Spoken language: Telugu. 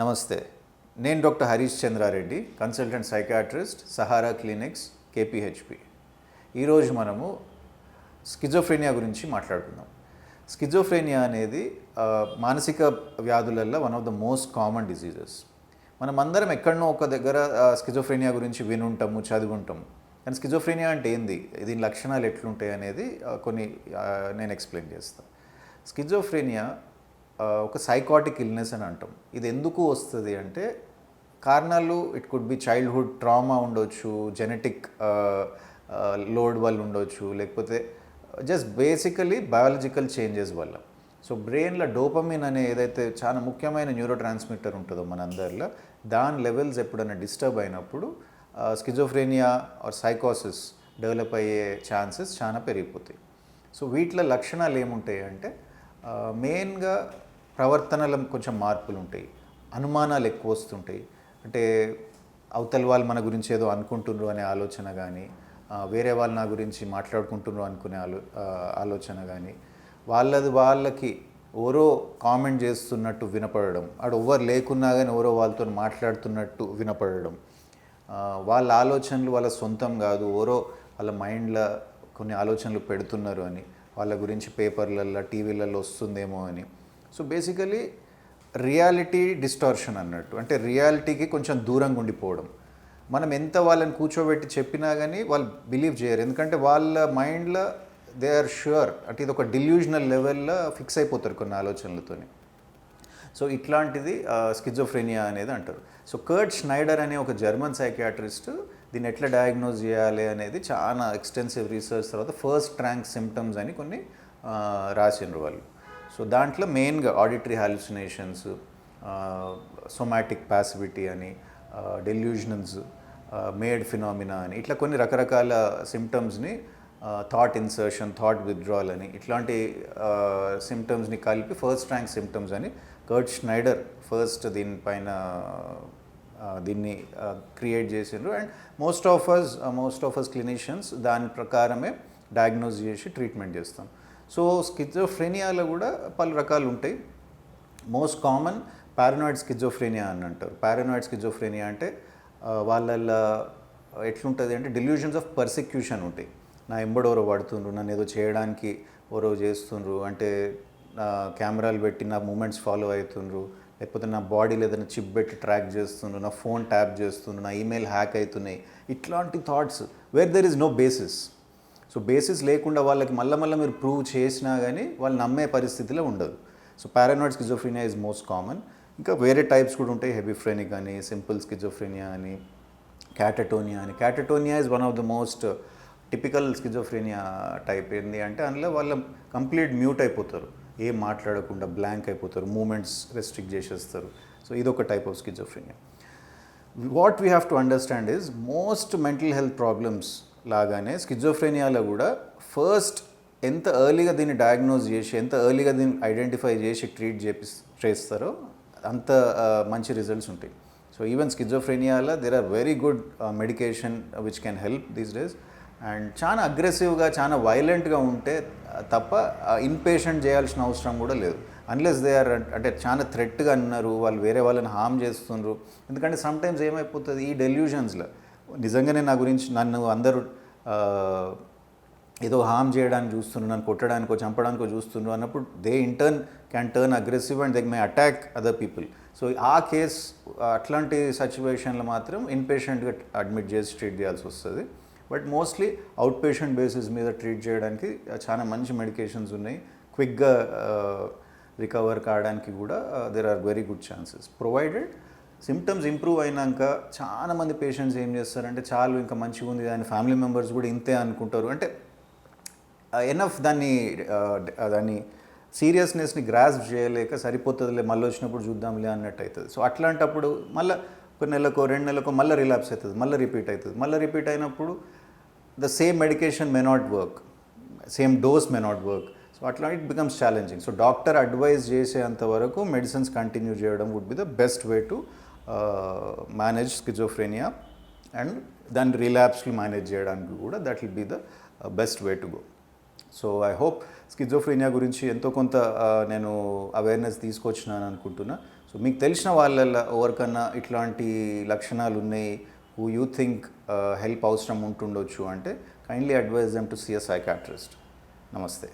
నమస్తే. నేను doctor Harish Chandra Reddy consultant psychiatrist Sahara clinics KPHB. ఈరోజు మనము స్కిజోఫ్రేనియా గురించి మాట్లాడుకుందాం. స్కిజోఫ్రేనియా అనేది మానసిక వ్యాధులలో one of the most common diseases మనం అందరం ఎక్కడనో ఒక దగ్గర స్కిజోఫ్రేనియా గురించి వినుంటాము చదువుంటాము. కానీ స్కిజోఫ్రేనియా అంటే ఏంది? దీని లక్షణాలు ఎట్లుంటాయి అనేది కొన్ని నేను ఎక్స్ప్లెయిన్ చేస్తాను స్కిజోఫ్రేనియా ఒక సైకాటిక్ ఇల్నెస్ అని అంటాం. ఇది ఎందుకు వస్తుంది అంటే కారణాలు it could be childhood trauma ఉండొచ్చు జెనెటిక్ లోడ్ వల్ల ఉండొచ్చు లేకపోతే జస్ట్ బేసికలీ బయాలజికల్ చేంజెస్ వల్ల. సో బ్రెయిన్లో డోపమిన్ అనే ఏదైతే చాలా ముఖ్యమైన న్యూరో ట్రాన్స్మిటర్ ఉంటుందో మనందరిలో దాని లెవెల్స్ ఎప్పుడైనా డిస్టర్బ్ అయినప్పుడు స్కిజోఫ్రేనియా ఆర్ సైకోసిస్ డెవలప్ అయ్యే ఛాన్సెస్ చాలా పెరిగిపోతాయి. సో వీటిలో లక్షణాలు ఏముంటాయి అంటే మెయిన్గా ప్రవర్తనలో కొంచెం మార్పులు ఉంటాయి అనుమానాలు ఎక్కువ వస్తుంటాయి. అంటే అవతల వాళ్ళు మన గురించి ఏదో అనుకుంటున్నారు అనే ఆలోచన కానీ వేరే వాళ్ళు నా గురించి మాట్లాడుకుంటున్నారు అనుకునే ఆలో ఆలోచన కానీ వాళ్ళది వాళ్ళకి ఎవరో కామెంట్ చేస్తున్నట్టు వినపడడం అక్కడ ఎవరు లేకున్నా కానీ ఎవరో వాళ్ళతో మాట్లాడుతున్నట్టు వినపడడం వాళ్ళ ఆలోచనలు వాళ్ళ సొంతం కాదు ఎవరో వాళ్ళ మైండ్లో కొన్ని ఆలోచనలు పెడుతున్నారు అని వాళ్ళ గురించి పేపర్లలో టీవీలలో వస్తుందేమో అని. సో బేసికలీ రియాలిటీ డిస్టార్షన్ అన్నట్టు. అంటే రియాలిటీకి కొంచెం దూరంగా ఉండిపోవడం. మనం ఎంత వాళ్ళని కూర్చోబెట్టి చెప్పినా కానీ వాళ్ళు బిలీవ్ చేయరు. ఎందుకంటే వాళ్ళ మైండ్లో దే ఆర్ ష్యూర్. అంటే ఇది ఒక డిల్యూజనల్ లెవెల్లో ఫిక్స్ అయిపోతారు కొన్ని ఆలోచనలతోని. సో ఇట్లాంటిది స్కిజోఫ్రెనియా అనేది అంటారు. సో కర్ట్ స్నైడర్ అనే ఒక జర్మన్ సైకియాట్రిస్ట్ దీన్ని ఎట్లా డయాగ్నోజ్ చేయాలి అనేది చాలా ఎక్స్టెన్సివ్ రీసెర్చ్ తర్వాత ఫస్ట్ ర్యాంక్ సిమ్టమ్స్ అని కొన్ని రాసిండ్రు వాళ్ళు. సో దాంట్లో మెయిన్గా ఆడిటరీ హాలుసినేషన్స్ సొమాటిక్ పాసివిటీ అని డెల్యూజనల్స్ మేడ్ ఫినామినా అని ఇట్లా కొన్ని రకరకాల సిమ్టమ్స్ని థాట్ ఇన్సర్షన్ థాట్ విత్డ్రాల్ అని ఇట్లాంటి uh, సిమ్టమ్స్ని కలిపి ఫస్ట్ ర్యాంక్ సిమ్టమ్స్ అని కర్ట్ స్నైడర్ ఫస్ట్ దీనిపైన దీన్ని uh, క్రియేట్ చేసిండ్రు. And most of us most of us clinicians దాని ప్రకారమే డయాగ్నోజ్ చేసి ట్రీట్మెంట్ చేస్తాం. సో స్కిజోఫ్రెనియాలో కూడా పలు రకాలు ఉంటాయి మోస్ట్ కామన్ పారనాయిడ్ స్కిజోఫ్రేనియా అని అంటారు. పారనాయిడ్ స్కిజోఫ్రేనియా అంటే వాళ్ళ వాళ్ళల్లో ఎట్లుంటుంది అంటే డెల్యూషన్స్ ఆఫ్ పర్సిక్యూషన్ ఉంటాయి. నా ఎంబడెవరో పడుతుండ్రు నన్ను ఏదో చేయడానికి ఎవరో చేస్తుండ్రు అంటే నా కెమెరాలు పెట్టి నా మూమెంట్స్ ఫాలో అవుతుండ్రు లేకపోతే నా బాడీలో ఏదైనా చిప్ పెట్టి ట్రాక్ చేస్తుండ్రు నా ఫోన్ ట్యాప్ చేస్తుండ్రు నా ఈమెయిల్ హ్యాక్ అవుతున్నాయి. ఇట్లాంటి thoughts where there is no basis. So basis లేకుండా వాళ్ళకి మళ్ళీ మళ్ళీ మీరు ప్రూవ్ చేసినా కానీ వాళ్ళు నమ్మే పరిస్థితిలో ఉండదు. So paranoid schizophrenia is most common. ఇంకా వేరే టైప్స్ కూడా ఉంటాయి. హెబిఫ్రెనిక్ అని సింపుల్ స్కిజోఫ్రీనియా అని క్యాటటోనియా అని. Catatonia is one of the most typical schizophrenia type. ఏంది అంటే అందులో వాళ్ళ కంప్లీట్ మ్యూట్ అయిపోతారు. ఏం మాట్లాడకుండా బ్లాంక్ అయిపోతారు. మూమెంట్స్ రెస్ట్రిక్ట్ చేసేస్తారు. సో ఇదొక type of schizophrenia. What we have to understand is most mental health problems లాగానే స్కిజోఫ్రేనియాలో కూడా ఫస్ట్ ఎంత ఎర్లీగా దీన్ని డయాగ్నోజ్ చేసి ఎంత ఎర్లీగా దీన్ని ఐడెంటిఫై చేసి ట్రీట్ చేపి చేస్తారో అంత మంచి రిజల్ట్స్ ఉంటాయి. So even స్కిజోఫ్రేనియాలో there are very good medication which can help these days and చాలా అగ్రెసివ్గా చాలా వైలెంట్గా ఉంటే తప్ప ఇన్పేషెంట్ చేయాల్సిన అవసరం కూడా లేదు. అన్లెస్ దే ఆర్ అంటే చాలా థ్రెట్గా అన్నారు వాళ్ళు వేరే వాళ్ళని హామ్ చేస్తున్నారు ఎందుకంటే సమ్టైమ్స్ ఏమైపోతుంది ఈ డెల్యూషన్స్లో నిజంగానే నా గురించి నన్ను అందరూ ఏదో హామ్ చేయడానికి చూస్తున్నారు నన్ను కొట్టడానికో చంపడానికో చూస్తున్నారు అన్నప్పుడు they in turn can turn aggressive and they may attack other people so ఆ కేస్ అట్లాంటి సిచ్యువేషన్లో మాత్రం ఇన్పేషెంట్గా అడ్మిట్ చేసి ట్రీట్ చేయాల్సి వస్తుంది. But mostly outpatient basis మీద ట్రీట్ చేయడానికి చాలా మంచి మెడికేషన్స్ ఉన్నాయి. క్విక్గా రికవర్ కావడానికి కూడా there are very good chances provided symptoms improve అయినాక చాలా మంది పేషెంట్స్ ఏం చేస్తారంటే చాలు ఇంకా మంచిగా ఉంది దాని ఫ్యామిలీ మెంబర్స్ కూడా ఇంతే అనుకుంటారు. అంటే ఎనఫ్ దాన్ని దాన్ని సీరియస్నెస్ని గ్రాస్ప్ చేయలేక సరిపోతుందిలే మళ్ళీ వచ్చినప్పుడు చూద్దాంలే అన్నట్టు అవుతుంది సో అట్లాంటప్పుడు మళ్ళీ ఒక నెలకో రెండు నెలకో మళ్ళీ రిలాప్స్ అవుతుంది మళ్ళీ రిపీట్ అవుతుంది మళ్ళీ రిపీట్ అయినప్పుడు the same medication may not work same dose may not work so అట్లా it becomes challenging so doctor advise చేసేంత వరకు మెడిసిన్స్ కంటిన్యూ చేయడం would be the best way to manage schizophrenia and దాని రిలాప్స్లు మేనేజ్ చేయడానికి కూడా that will be the best way to go so I hope schizophrenia గురించి ఎంతో కొంత నేను అవేర్నెస్ తీసుకొచ్చినాను అనుకుంటున్నా. సో సో మీకు తెలిసిన వాళ్ళ ఎవరికన్నా ఇట్లాంటి లక్షణాలు ఉన్నాయి? హూ యూ థింక్ హెల్ప్ అవసరం ఉంటుండొచ్చు అంటే kindly advise them to see a psychiatrist నమస్తే.